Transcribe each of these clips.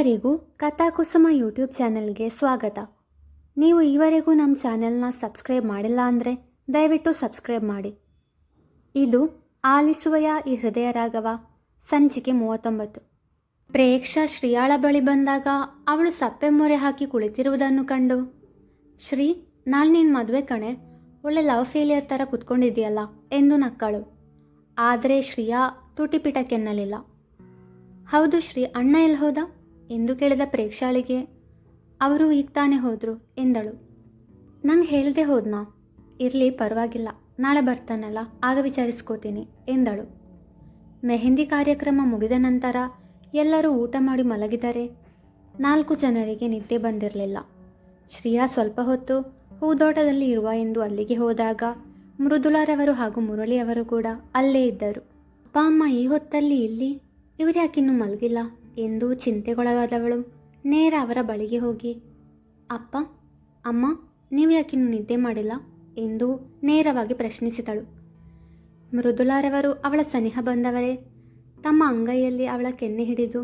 ಎಲ್ಲರಿಗೂ ಕಥಾಕುಸುಮ ಯೂಟ್ಯೂಬ್ ಚಾನೆಲ್ಗೆ ಸ್ವಾಗತ. ನೀವು ಈವರೆಗೂ ನಮ್ಮ ಚಾನೆಲ್ನ ಸಬ್ಸ್ಕ್ರೈಬ್ ಮಾಡಿಲ್ಲ ಅಂದರೆ ದಯವಿಟ್ಟು ಸಬ್ಸ್ಕ್ರೈಬ್ ಮಾಡಿ. ಇದು ಆಲಿಸುವಯ ಈ ಹೃದಯ ರಾಘವ, ಸಂಚಿಕೆ ಮೂವತ್ತೊಂಬತ್ತು. ಪ್ರೇಕ್ಷಾ ಶ್ರೀಯಾಳ ಬಳಿ ಬಂದಾಗ ಅವಳು ಸಪ್ಪೆ ಮೊರೆ ಹಾಕಿ ಕುಳಿತಿರುವುದನ್ನು ಕಂಡು, ಶ್ರೀ, ನಾಳೆ ನಿನ್ನ ಮದುವೆ ಕಣೆ. ಒಳ್ಳೆ ಲವ್ ಫೇಲಿಯರ್ ಥರ ಕುತ್ಕೊಂಡಿದೆಯಲ್ಲ ಎಂದು ನಕ್ಕಳು. ಆದರೆ ಶ್ರೀಯಾ ತುಟಿಪಿಟಕ್ಕೆನ್ನಲಿಲ್ಲ ಹೌದು ಶ್ರೀ, ಅಣ್ಣ ಎಲ್ಲಿ ಹೋದ? ಎಂದು ಕೇಳಿದ ಪ್ರೇಕ್ಷಾಳಿಗೆ, ಅವರು ಈಗ ತಾನೇ ಹೋದರು? ಎಂದಳು. ನಂಗೆ ಹೇಳ್ದೆ ಹೋದ್ನಾ? ಇರಲಿ, ಪರವಾಗಿಲ್ಲ. ನಾಳೆ ಬರ್ತಾನಲ್ಲ, ಆಗ ವಿಚಾರಿಸ್ಕೋತೀನಿ, ಎಂದಳು. ಮೆಹಂದಿ ಕಾರ್ಯಕ್ರಮ ಮುಗಿದ ನಂತರ ಎಲ್ಲರೂ ಊಟ ಮಾಡಿ ಮಲಗಿದರೆ ನಾಲ್ಕು ಜನರಿಗೆ ನಿದ್ದೆ ಬಂದಿರಲಿಲ್ಲ. ಶ್ರೇಯಾ ಸ್ವಲ್ಪ ಹೊತ್ತು ಹೂದೋಟದಲ್ಲಿ ಇರುವ ಎಂದು ಅಲ್ಲಿಗೆ ಹೋದಾಗ ಮೃದುಲಾರವರು ಹಾಗೂ ಮುರಳಿಯವರು ಕೂಡ ಅಲ್ಲೇ ಇದ್ದರು. ಅಪ್ಪ, ಅಮ್ಮ, ಈ ಹೊತ್ತಲ್ಲಿ ಇಲ್ಲಿ? ಇವರು ಯಾಕಿನ್ನೂ ಮಲಗಿಲ್ಲ? ಎಂದು ಚಿಂತೆಗೊಳಗಾದವಳು. ನೇರ ಅವರ ಬಳಿಗೆ ಹೋಗಿ, ಅಪ್ಪ, ಅಮ್ಮ, ನೀವು ಯಾಕೆ ನಿದ್ದೆ ಮಾಡಿಲ್ಲ? ಎಂದು ನೇರವಾಗಿ ಪ್ರಶ್ನಿಸಿದಳು. ಮೃದುಲಾರವರು ಅವಳ ಸನಿಹ ಬಂದವರೇ, ತಮ್ಮ ಅಂಗೈಯಲ್ಲಿ ಅವಳ ಕೆನ್ನೆ ಹಿಡಿದು,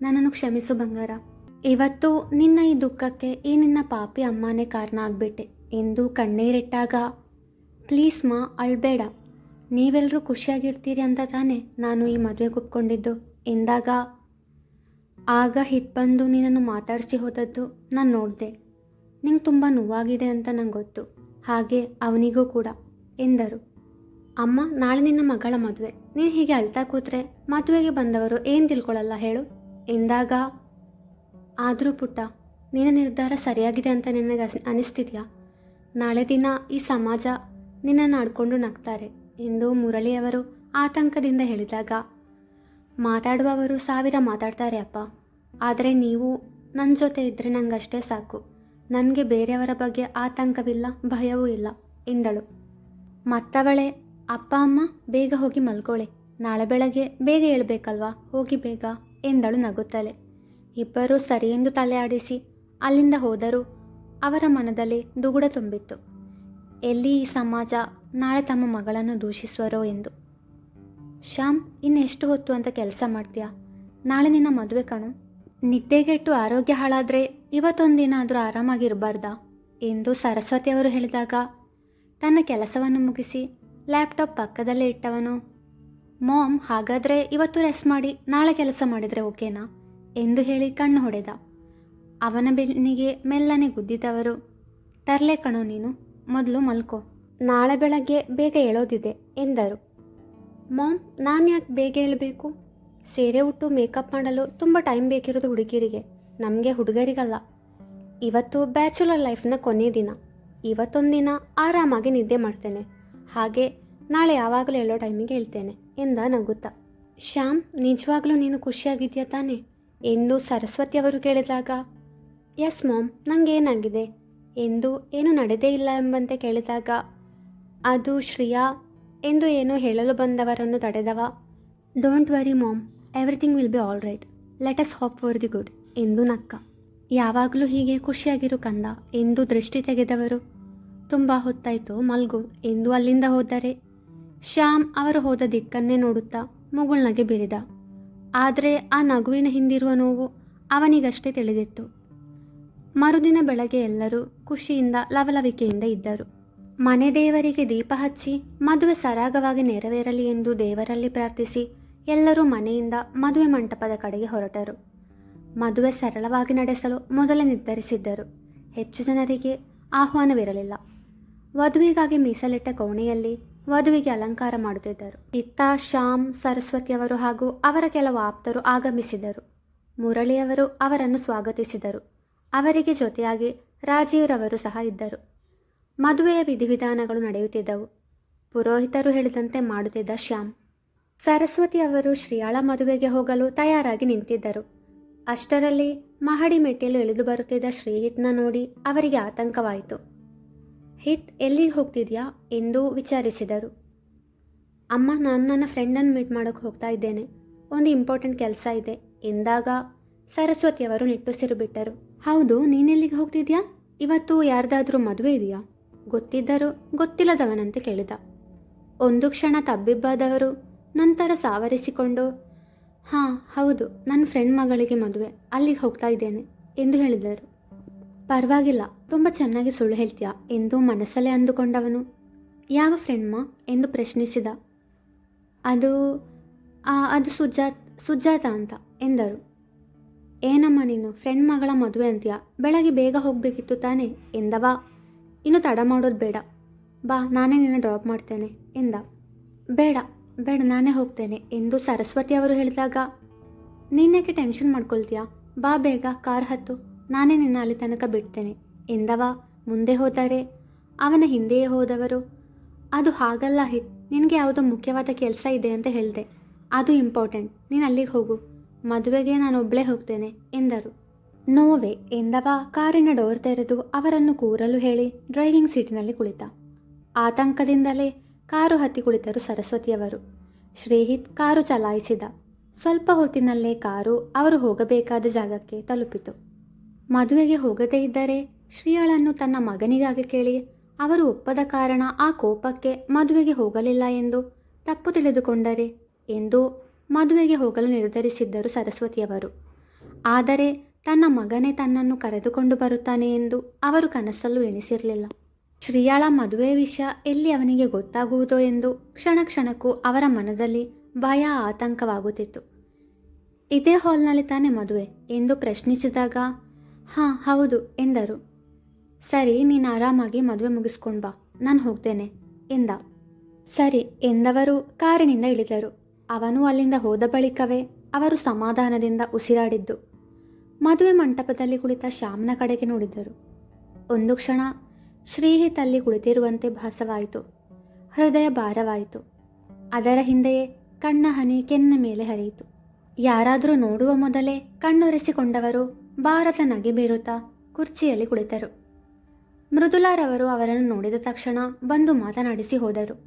ನನ್ನನ್ನು ಕ್ಷಮಿಸು ಬಂಗಾರ, ಇವತ್ತು ನಿನ್ನ ಈ ದುಃಖಕ್ಕೆ ಈ ನಿನ್ನ ಪಾಪಿ ಅಮ್ಮನೇ ಕಾರಣ ಆಗ್ಬಿಟ್ಟೆ ಎಂದು ಕಣ್ಣೀರಿಟ್ಟಾಗ, ಪ್ಲೀಸ್ ಮಾ, ಅಳ್ಬೇಡ ನೀವೆಲ್ಲರೂ ಖುಷಿಯಾಗಿರ್ತೀರಿ ಅಂತ ತಾನೇ ನಾನು ಈ ಮದುವೆ ಒಪ್ಕೊಂಡಿದ್ದು ಎಂದಾಗ ಆಗ ಹಿತ್ ಬಂದು ನಿನ್ನನ್ನು ಮಾತಾಡಿಸಿ ಹೋದದ್ದು ನಾನು ನೋಡಿದೆ. ನಿಂಗೆ ತುಂಬ ನೋವಾಗಿದೆ ಅಂತ ನಂಗೆ ಗೊತ್ತು. ಹಾಗೆ ಅವನಿಗೂ ಕೂಡ, ಎಂದರು. ಅಮ್ಮ, ನಾಳೆ ನಿನ್ನ ಮಗಳ ಮದುವೆ. ನೀನು ಹೀಗೆ ಅಳ್ತಾ ಕೂತ್ರೆ ಮದುವೆಗೆ ಬಂದವರು ಏನು ತಿಳ್ಕೊಳ್ಳಲ್ಲ ಹೇಳು. ಎಂದಾಗ, ಆದರೂ ಪುಟ್ಟ, ನಿನ್ನ ನಿರ್ಧಾರ ಸರಿಯಾಗಿದೆ ಅಂತ ನಿನಗೆ ಅನಿಸ್ತಿದ್ಯಾ? ನಾಳೆ ದಿನ ಈ ಸಮಾಜ ನಿನ್ನನ್ನು ಆಡ್ಕೊಂಡು ನಗ್ತಾರೆ ಎಂದು ಮುರಳಿಯವರು ಆತಂಕದಿಂದ ಹೇಳಿದಾಗ, ಮಾತಾಡುವವರು ಸಾವಿರ ಮಾತಾಡ್ತಾರೆ ಅಪ್ಪ. ಆದರೆ ನೀವು ನನ್ನ ಜೊತೆ ಇದ್ದರೆ ನಂಗಷ್ಟೇ ಸಾಕು. ನನಗೆ ಬೇರೆಯವರ ಬಗ್ಗೆ ಆತಂಕವಿಲ್ಲ, ಭಯವೂ ಇಲ್ಲ, ಎಂದಳು. ಮತ್ತವಳೆ, ಅಪ್ಪ, ಅಮ್ಮ, ಬೇಗ ಹೋಗಿ ಮಲ್ಕೊಳ್ಳಿ ನಾಳೆ ಬೆಳಗ್ಗೆ ಬೇಗ ಹೇಳಬೇಕಲ್ವಾ ಹೋಗಿ ಬೇಗ, ಎಂದಳು ನಗುತ್ತಲೆ. ಇಬ್ಬರೂ ಸರಿಯೆಂದು ತಲೆ ಆಡಿಸಿ ಅಲ್ಲಿಂದ ಹೋದರೂ ಅವರ ಮನದಲ್ಲಿ ದುಗುಡ ತುಂಬಿತ್ತು. ಎಲ್ಲಿ ಈ ಸಮಾಜ ನಾಳೆ ತಮ್ಮ ಮಗಳನ್ನು ದೂಷಿಸುವರೋ ಎಂದು. ಶ್ಯಾಮ್, ಇನ್ನೆಷ್ಟು ಹೊತ್ತು ಅಂತ ಕೆಲಸ ಮಾಡ್ತೀಯಾ? ನಾಳೆ ನಿನ್ನ ಮದುವೆ ಕಣು. ನಿದ್ದೆಗೆಟ್ಟು ಆರೋಗ್ಯ ಹಾಳಾದರೆ ಇವತ್ತೊಂದಿನಾದರೂ ಆರಾಮಾಗಿರಬಾರ್ದಾ? ಎಂದು ಸರಸ್ವತಿಯವರು ಹೇಳಿದಾಗ, ತನ್ನ ಕೆಲಸವನ್ನು ಮುಗಿಸಿ ಲ್ಯಾಪ್ಟಾಪ್ ಪಕ್ಕದಲ್ಲೇ ಇಟ್ಟವನು, ಮಾಮ್, ಹಾಗಾದರೆ ಇವತ್ತು ರೆಸ್ಟ್ ಮಾಡಿ, ನಾಳೆ ಕೆಲಸ ಮಾಡಿದರೆ ಓಕೆನಾ? ಎಂದು ಹೇಳಿ ಕಣ್ಣು ಹೊಡೆದ. ಅವನ ಬೆನ್ನಿಗೆ ಮೆಲ್ಲನೆ ಗುದ್ದಿದವರು, ತರಲೆ ಕಣೋ ನೀನು, ಮೊದಲು ಮಲ್ಕೋ, ನಾಳೆ ಬೆಳಗ್ಗೆ ಬೇಗ ಹೇಳೋದಿದೆ ಎಂದರು. ಮಾಮ್ ನಾನು ಯಾಕೆ ಬೇಗ ಹೇಳಬೇಕು ಸೀರೆ ಉಟ್ಟು ಮೇಕಪ್ ಮಾಡಲು ತುಂಬ ಟೈಮ್ ಬೇಕಿರೋದು ಹುಡುಗಿರಿಗೆ, ನಮಗೆ ಹುಡುಗರಿಗಲ್ಲ. ಇವತ್ತು ಬ್ಯಾಚುಲರ್ ಲೈಫ್ನ ಕೊನೆಯ ದಿನ. ಇವತ್ತೊಂದು ದಿನ ಆರಾಮಾಗಿ ನಿದ್ದೆ ಮಾಡ್ತೇನೆ. ಹಾಗೆ ನಾಳೆ ಯಾವಾಗಲೂ ಹೇಳೋ ಟೈಮಿಗೆ ಹೇಳ್ತೇನೆ ಎಂದ ನಗುತ್ತಾ. ಶ್ಯಾಮ್, ನಿಜವಾಗ್ಲೂ ನೀನು ಖುಷಿಯಾಗಿದ್ಯಾ ತಾನೆ? ಎಂದು ಸರಸ್ವತಿ ಅವರು ಕೇಳಿದಾಗ ಎಸ್ ಮಾಮ್ ನನಗೇನಾಗಿದೆ ಎಂದು ಏನು ನಡೆದೇ ಇಲ್ಲ ಎಂಬಂತೆ ಕೇಳಿದಾಗ, ಅದು ಶ್ರೇಯಾ ಎಂದು ಏನೋ ಹೇಳಲು ಬಂದವರನ್ನು ತಡೆದವ. Don't worry mom everything will be all right let us hope for the good ಎಂದು ನಕ್ಕ. ಯಾವಾಗಲೂ ಹೀಗೆ ಖುಷಿಯಾಗಿರು ಕಂದ. ಎಂದು ದೃಷ್ಟಿ ತೆಗೆದವರು. ತುಂಬ ಹೊತ್ತಾಯಿತು ಮಲ್ಗು. ಎಂದು ಅಲ್ಲಿಂದ ಹೋದರೆ. ಶ್ಯಾಮ್ ಅವರು ಹೋದ ದಿಕ್ಕನ್ನೇ ನೋಡುತ್ತಾ ಮುಗುಳ್ನಗೆ ಬಿರಿದ. ಆದರೆ ಆ ನಗುವಿನ ಹಿಂದಿರುವ ನೋವು ಅವನಿಗಷ್ಟೇ ತಿಳಿದಿತ್ತು. ಮರುದಿನ ಬೆಳಗ್ಗೆ ಎಲ್ಲರೂ ಖುಷಿಯಿಂದ ಲವಲವಿಕೆಯಿಂದ ಇದ್ದರು. ಮನೆ ದೇವರಿಗೆ ದೀಪ ಹಚ್ಚಿ ಮದುವೆ ಸರಾಗವಾಗಿ ನೆರವೇರಲಿ ಎಂದು ದೇವರಲ್ಲಿ ಪ್ರಾರ್ಥಿಸಿ ಎಲ್ಲರೂ ಮನೆಯಿಂದ ಮದುವೆ ಮಂಟಪದ ಕಡೆಗೆ ಹೊರಟರು. ಮದುವೆ ಸರಳವಾಗಿ ನಡೆಸಲು ಮೊದಲೇ ನಿರ್ಧರಿಸಿದ್ದರು. ಹೆಚ್ಚು ಜನರಿಗೆ ಆಹ್ವಾನವಿರಲಿಲ್ಲ. ವಧುವಿಗಾಗಿ ಮೀಸಲಿಟ್ಟ ಕೋಣೆಯಲ್ಲಿ ವಧುವಿಗೆ ಅಲಂಕಾರ ಮಾಡುತ್ತಿದ್ದರು. ಇತ್ತ ಶ್ಯಾಮ್ ಸರಸ್ವತಿಯವರು ಹಾಗೂ ಅವರ ಕೆಲವು ಆಪ್ತರು ಆಗಮಿಸಿದರು. ಮುರಳಿಯವರು ಅವರನ್ನು ಸ್ವಾಗತಿಸಿದರು. ಅವರಿಗೆ ಜೊತೆಯಾಗಿ ರಾಜೀವ್ರವರು ಸಹ ಇದ್ದರು. ಮದುವೆಯ ವಿಧಿವಿಧಾನಗಳು ನಡೆಯುತ್ತಿದ್ದವು. ಪುರೋಹಿತರು ಹೇಳಿದಂತೆ ಮಾಡುತ್ತಿದ್ದ ಶ್ಯಾಮ್ ಸರಸ್ವತಿ ಅವರು ಶ್ರೀಯಾಳ ಮದುವೆಗೆ ಹೋಗಲು ತಯಾರಾಗಿ ನಿಂತಿದ್ದರು. ಅಷ್ಟರಲ್ಲಿ ಮಹಡಿ ಮೆಟ್ಟಿಲು ಇಳಿದು ಬರುತ್ತಿದ್ದ ಶ್ರೀಹಿತ್ನ ನೋಡಿ ಅವರಿಗೆ ಆತಂಕವಾಯಿತು. ಹಿತ್, ಎಲ್ಲಿಗೆ ಹೋಗ್ತಿದ್ಯಾ? ಎಂದು ವಿಚಾರಿಸಿದರು. ಅಮ್ಮ, ನಾನು ನನ್ನ ಫ್ರೆಂಡನ್ನು ಮೀಟ್ ಮಾಡೋಕ್ಕೆ ಹೋಗ್ತಾ ಇದ್ದೇನೆ. ಒಂದು ಇಂಪಾರ್ಟೆಂಟ್ ಕೆಲಸ ಇದೆ. ಎಂದಾಗ ಸರಸ್ವತಿಯವರು ನಿಟ್ಟುಸಿರು ಬಿಟ್ಟರು. ಹೌದು ನೀನೆಲ್ಲಿಗೆ ಹೋಗ್ತಿದ್ಯಾ? ಇವತ್ತು ಯಾರ್ದಾದ್ರೂ ಮದುವೆ ಇದೆಯಾ? ಗೊತ್ತಿದ್ದರೂ ಗೊತ್ತಿಲ್ಲದವನಂತೆ ಕೇಳಿದ. ಒಂದು ಕ್ಷಣ ತಬ್ಬಿಬ್ಬಾದವರು ನಂತರ ಸಾವರಿಸಿಕೊಂಡು, ಹಾಂ, ಹೌದು ನನ್ನ ಫ್ರೆಂಡ್ ಮಗಳಿಗೆ ಮದುವೆ, ಅಲ್ಲಿಗೆ ಹೋಗ್ತಾ ಇದ್ದೇನೆ, ಎಂದು ಹೇಳಿದರು. ಪರವಾಗಿಲ್ಲ, ತುಂಬ ಚೆನ್ನಾಗಿ ಸುಳ್ಳು ಹೇಳ್ತೀಯಾ? ಎಂದು ಮನಸ್ಸಲ್ಲೇ ಅಂದುಕೊಂಡವನು. ಯಾವ ಫ್ರೆಂಡ್ಮ ಎಂದು ಪ್ರಶ್ನಿಸಿದ. ಅದು ಅದು ಸುಜಾತ್, ಸುಜಾತ ಅಂತ, ಎಂದರು. ಏನಮ್ಮ ನೀನು ಫ್ರೆಂಡ್ ಮಗಳ ಮದುವೆ ಅಂತೀಯ? ಬೆಳಗ್ಗೆ ಬೇಗ ಹೋಗಬೇಕಿತ್ತು ತಾನೇ? ಎಂದವ. ಇನ್ನು ತಡ ಮಾಡೋದು ಬೇಡ. ಬಾ, ನಾನೇ ನಿನ್ನ ಡ್ರಾಪ್ ಮಾಡ್ತೇನೆ, ಎಂದ. ಬೇಡ ಬೇಡ, ನಾನೇ ಹೋಗ್ತೇನೆ. ಎಂದು ಸರಸ್ವತಿ ಅವರು ಹೇಳಿದಾಗ ನೀನೇಕೆ ಟೆನ್ಷನ್ ಮಾಡ್ಕೊಳ್ತೀಯಾ? ಬಾ ಬೇಗ, ಕಾರ್ ಹತ್ತು. ನಾನೇ ನಿನ್ನ ಅಲ್ಲಿ ತನಕ ಬಿಡ್ತೇನೆ, ಎಂದವ. ಮುಂದೆ ಹೋದರೆ ಅವನ ಹಿಂದೆಯೇ ಹೋದವರು. ಅದು ಹಾಗಲ್ಲ ಹಿತ್, ನಿನಗೆ ಯಾವುದೋ ಮುಖ್ಯವಾದ ಕೆಲಸ ಇದೆ ಅಂತ ಹೇಳಿದೆ. ಅದು ಇಂಪಾರ್ಟೆಂಟ್ ನೀನು ಅಲ್ಲಿಗೆ ಹೋಗು. ಮದುವೆಗೆ ನಾನು ಒಬ್ಬಳೇ ಹೋಗ್ತೇನೆ, ಎಂದರು. ನೋವೆ, ಎಂದವ. ಕಾರಿನ ಡೋರ್ ತೆರೆದು ಅವರನ್ನು ಕೂರಲು ಹೇಳಿ, ಡ್ರೈವಿಂಗ್ ಸೀಟಿನಲ್ಲಿ ಕುಳಿತ. ಆತಂಕದಿಂದಲೇ ಕಾರು ಹತ್ತಿ ಕುಳಿತರು ಸರಸ್ವತಿಯವರು. ಶ್ರೀಹಿತ್ ಕಾರು ಚಲಾಯಿಸಿದ. ಸ್ವಲ್ಪ ಹೊತ್ತಿನಲ್ಲೇ ಕಾರು ಅವರು ಹೋಗಬೇಕಾದ ಜಾಗಕ್ಕೆ ತಲುಪಿತು. ಮದುವೆಗೆ ಹೋಗದೇ ಇದ್ದರೆ ಶ್ರೀಯಳನ್ನು ತನ್ನ ಮಗನಿಗಾಗಿ ಕೇಳಿ, ಅವರು ಒಪ್ಪದ ಕಾರಣ ಆ ಕೋಪಕ್ಕೆ ಮದುವೆಗೆ ಹೋಗಲಿಲ್ಲ ಎಂದು ತಪ್ಪು ತಿಳಿದುಕೊಂಡರೆ ಎಂದು ಮದುವೆಗೆ ಹೋಗಲು ನಿರ್ಧರಿಸಿದ್ದರು ಸರಸ್ವತಿಯವರು. ಆದರೆ ತನ್ನ ಮಗನೇ ತನ್ನನ್ನು ಕರೆದುಕೊಂಡು ಬರುತ್ತಾನೆ ಎಂದು ಅವರು ಕನಸಲ್ಲೂ ಎಣಿಸಿರಲಿಲ್ಲ. ಶ್ರೀಯಾಳ ಮದುವೆ ವಿಷಯ ಎಲ್ಲಿ ಅವನಿಗೆ ಗೊತ್ತಾಗುವುದೋ ಎಂದು ಕ್ಷಣ ಕ್ಷಣಕ್ಕೂ ಅವರ ಮನದಲ್ಲಿ ಭಯ ಆತಂಕವಾಗುತ್ತಿತ್ತು. ಇದೇ ಹಾಲ್ನಲ್ಲಿ ತಾನೇ ಮದುವೆ ಎಂದು ಪ್ರಶ್ನಿಸಿದಾಗ, ಹಾಂ, ಹೌದು, ಎಂದರು. ಸರಿ, ನೀನು ಆರಾಮಾಗಿ ಮದುವೆ ಮುಗಿಸ್ಕೊಂಡು ಬಾ, ನಾನು ಹೋಗ್ತೇನೆ, ಎಂದ. ಸರಿ, ಎಂದವರು ಕಾರಿನಿಂದ ಇಳಿದರು. ಅವನು ಅಲ್ಲಿಂದ ಹೋದ ಬಳಿಕವೇ ಅವರು ಸಮಾಧಾನದಿಂದ ಉಸಿರಾಡಿದ್ದು. ಮದುವೆ ಮಂಟಪದಲ್ಲಿ ಕುಳಿತ ಶ್ಯಾಮನ ಕಡೆಗೆ ನೋಡಿದರು. ಒಂದು ಕ್ಷಣ ಶ್ರೀಹಿತ್ ಅಲ್ಲಿ ಕುಳಿತಿರುವಂತೆ ಭಾಸವಾಯಿತು. ಹೃದಯ ಭಾರವಾಯಿತು. ಅದರ ಹಿಂದೆಯೇ ಕಣ್ಣ ಹನಿ ಕೆನ್ನ ಮೇಲೆ ಹರಿಯಿತು. ಯಾರಾದರೂ ನೋಡುವ ಮೊದಲೇ ಕಣ್ಣೊರೆಸಿಕೊಂಡವರು ಭಾರತ ನಗೆ ಬೀರುತ್ತಾ ಕುರ್ಚಿಯಲ್ಲಿ ಕುಳಿತರು. ಮೃದುಲಾರವರು ಅವರನ್ನು ನೋಡಿದ ತಕ್ಷಣ ಬಂದು ಮಾತನಾಡಿಸಿ ಹೋದರು.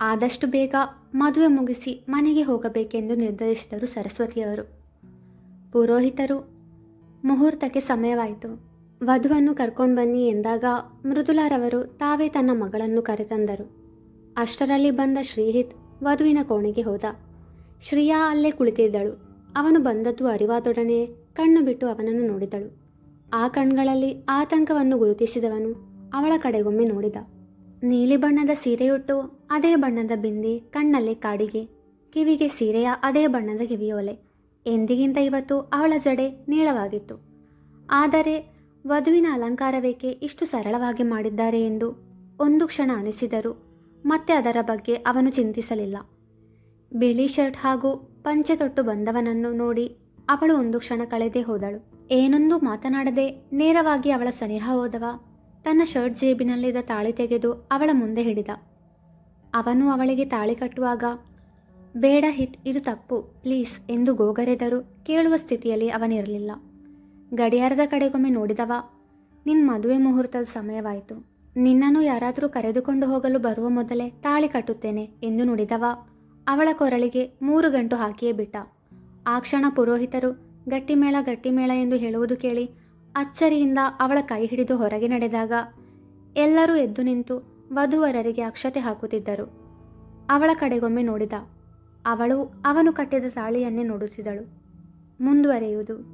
ಆದಷ್ಟು ಬೇಗ ಮದುವೆ ಮುಗಿಸಿ ಮನೆಗೆ ಹೋಗಬೇಕೆಂದು ನಿರ್ಧರಿಸಿದರು ಸರಸ್ವತಿಯವರು. ಪುರೋಹಿತರು, ಮುಹೂರ್ತಕ್ಕೆ ಸಮಯವಾಯಿತು. ವಧುವನ್ನು ಕರ್ಕೊಂಡು ಬನ್ನಿ ಎಂದಾಗ ಮೃದುಲಾರವರು ತಾವೇ ತನ್ನ ಮಗಳನ್ನು ಕರೆತಂದರು. ಅಷ್ಟರಲ್ಲಿ ಬಂದ ಶ್ರೀಹಿತ್ ವಧುವಿನ ಕೋಣೆಗೆ ಹೋದ. ಶ್ರೀಯಾ ಅಲ್ಲೇ ಕುಳಿತಿದ್ದಳು. ಅವನು ಬಂದದ್ದು ಅರಿವಾದೊಡನೆ ಕಣ್ಣು ಬಿಟ್ಟು ಅವನನ್ನು ನೋಡಿದಳು. ಆ ಕಣ್ಗಳಲ್ಲಿ ಆತಂಕವನ್ನು ಗುರುತಿಸಿದವನು ಅವಳ ಕಡೆಗೊಮ್ಮೆ ನೋಡಿದ. ನೀಲಿ ಬಣ್ಣದ ಸೀರೆಯುಟ್ಟು ಅದೇ ಬಣ್ಣದ ಬಿಂದಿ ಕಣ್ಣಲ್ಲಿ ಕಾಡಿಗೆ, ಕಿವಿಗೆ ಸೀರೆಯ ಅದೇ ಬಣ್ಣದ ಕಿವಿಯೋಲೆ. ಎಂದಿಗಿಂತ ಇವತ್ತು ಅವಳ ಜಡೆ ನೀಳವಾಗಿತ್ತು. ಆದರೆ ವಧುವಿನ ಅಲಂಕಾರವೇಕೆ ಇಷ್ಟು ಸರಳವಾಗಿ ಮಾಡಿದ್ದಾರೆ ಎಂದು ಒಂದು ಕ್ಷಣ ಅನಿಸಿದರು. ಮತ್ತೆ ಅದರ ಬಗ್ಗೆ ಅವನು ಚಿಂತಿಸಲಿಲ್ಲ. ಬಿಳಿ ಶರ್ಟ್ ಹಾಗೂ ಪಂಚೆ ತೊಟ್ಟು ಬಂದವನನ್ನು ನೋಡಿ ಅವಳು ಒಂದು ಕ್ಷಣ ಕಳೆದೇ ಹೋದಳು. ಏನೊಂದು ಮಾತನಾಡದೆ ನೇರವಾಗಿ ಅವಳ ಸನಿಹ ಹೋದವ ತನ್ನ ಶರ್ಟ್ ಜೇಬಿನಲ್ಲಿದ್ದ ತಾಳಿ ತೆಗೆದು ಅವಳ ಮುಂದೆ ಹಿಡಿದ. ಅವನು ಅವಳಿಗೆ ತಾಳಿ ಕಟ್ಟುವಾಗ, ಬೇಡ ಹಿತ್, ಇದು ತಪ್ಪು, ಪ್ಲೀಸ್, ಎಂದು ಗೋಗರೆದರೂ. ಕೇಳುವ ಸ್ಥಿತಿಯಲ್ಲಿ ಅವನಿರಲಿಲ್ಲ. ಗಡಿಯಾರದ ಕಡೆಗೊಮ್ಮೆ ನೋಡಿದವ. ನಿನ್ನ ಮದುವೆ ಮುಹೂರ್ತದ ಸಮಯವಾಯಿತು. ನಿನ್ನನ್ನು ಯಾರಾದರೂ ಕರೆದುಕೊಂಡು ಹೋಗಲು ಬರುವ ಮೊದಲೇ ತಾಳಿ ಕಟ್ಟುತ್ತೇನೆ ಎಂದು ನುಡಿದವ. ಅವಳ ಕೊರಳಿಗೆ ಮೂರು ಗಂಟು ಹಾಕಿಯೇ ಬಿಟ್ಟ. ಆ ಕ್ಷಣ ಪುರೋಹಿತರು ಗಟ್ಟಿಮೇಳ ಗಟ್ಟಿಮೇಳ ಎಂದು ಹೇಳುವುದು ಕೇಳಿ ಅಚ್ಚರಿಯಿಂದ ಅವಳ ಕೈ ಹಿಡಿದು ಹೊರಗೆ ನಡೆದಾಗ ಎಲ್ಲರೂ ಎದ್ದು ನಿಂತು ವಧುವರರಿಗೆ ಅಕ್ಷತೆ ಹಾಕುತ್ತಿದ್ದರು. ಅವಳ ಕಡೆಗೊಮ್ಮೆ ನೋಡಿದ. ಅವಳು ಅವನು ಕಟ್ಟಿದ ಸಾಳಿಯನ್ನೇ ನೋಡುತ್ತಿದ್ದಳು ಮುಂದುವರೆಯುವುದು.